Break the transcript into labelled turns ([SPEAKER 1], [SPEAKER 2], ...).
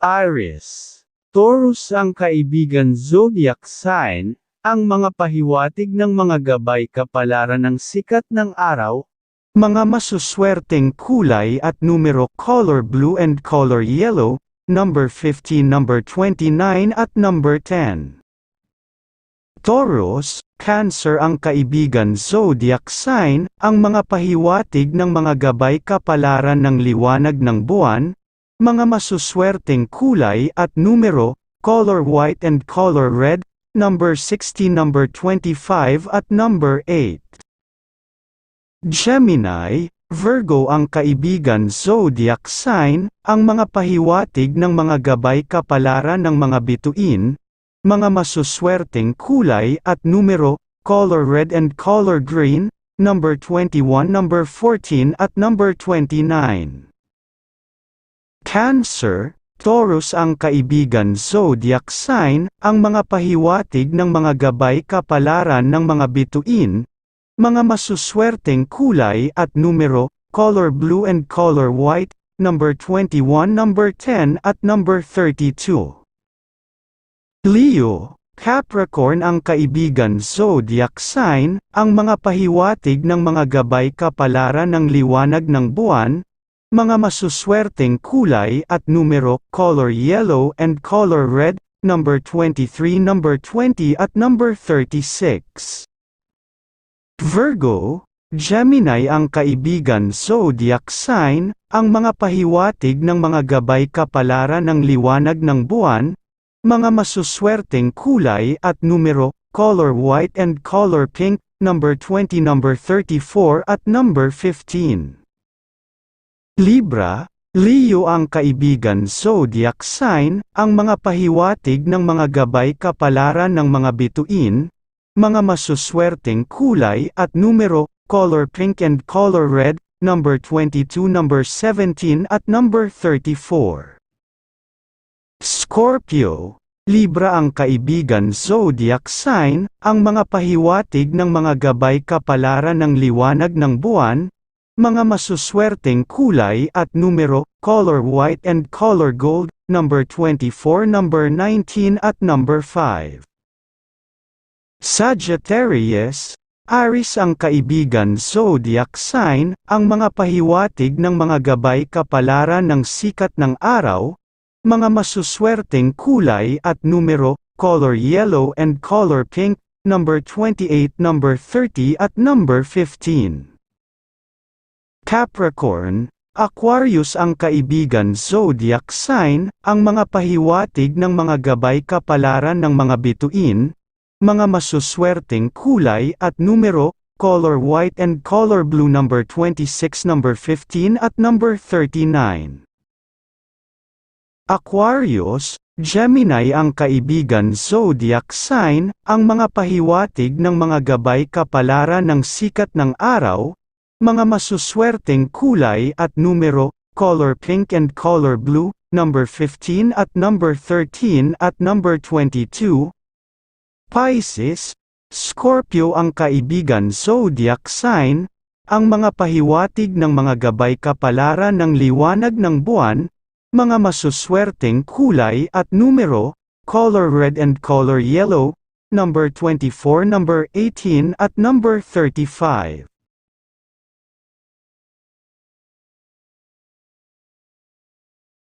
[SPEAKER 1] Aries. Taurus ang kaibigan zodiac sign, ang mga pahiwatig ng mga gabay kapalaran ng sikat ng araw,
[SPEAKER 2] Mga masuswerteng kulay at numero color blue and color yellow, number 15, number 29 at number 10. Taurus, Cancer ang kaibigan zodiac sign, ang mga pahiwatig ng mga gabay kapalaran ng liwanag ng buwan, mga masuswerteng kulay at numero, color white and color red, number 16, number 25 at number 8. Gemini, Virgo ang kaibigan zodiac sign, ang mga pahiwatig ng mga gabay kapalaran ng mga bituin, mga masuswerteng kulay at numero, color red and color green, number 21, number 14 at number 29. Cancer, Taurus ang kaibigan zodiac sign, ang mga pahiwatig ng mga gabay kapalaran ng mga bituin, mga masuswerteng kulay at numero, color blue and color white, number 21, number 10 at number 32. Leo, Capricorn ang kaibigan zodiac sign, ang mga pahiwatig ng mga gabay kapalaran ng liwanag ng buwan, mga masuswerteng kulay at numero, color yellow and color red, number 23, number 20 at number 36. Virgo, Gemini ang kaibigan zodiac sign, ang mga pahiwatig ng mga gabay kapalaran ng liwanag ng buwan, mga masuswerteng kulay at numero, color white and color pink, number 20, number 34 at number 15. Libra, Leo ang kaibigan zodiac sign, ang mga pahiwatig ng mga gabay kapalaran ng mga bituin, mga masuswerteng kulay at numero, color pink and color red, number 22, number 17 at number 34. Scorpio, Libra ang kaibigan zodiac sign, ang mga pahiwatig ng mga gabay kapalaran ng liwanag ng buwan, mga masuswerteng kulay at numero, color white and color gold, number 24, number 19 at number 5. Sagittarius, Aries ang kaibigan zodiac sign, ang mga pahiwatig ng mga gabay kapalaran ng sikat ng araw, mga masuswerteng kulay at numero, color yellow and color pink, number 28, number 30 at number 15. Capricorn, Aquarius ang kaibigan zodiac sign, ang mga pahiwatig ng mga gabay kapalaran ng mga bituin, mga masuswerteng kulay at numero, color white and color blue number 26, number 15 at number 39. Aquarius, Gemini ang kaibigan zodiac sign, ang mga pahiwatig ng mga gabay kapalaran ng sikat ng araw, mga masuswerteng kulay at numero, color pink and color blue, number 15 at number 13 at number 22. Pisces, Scorpio ang kaibigan zodiac sign, ang mga pahiwatig ng mga gabay kapalaran ng liwanag ng buwan, mga masuswerteng kulay at numero, color red and color yellow, number 24, number 18 at number 35.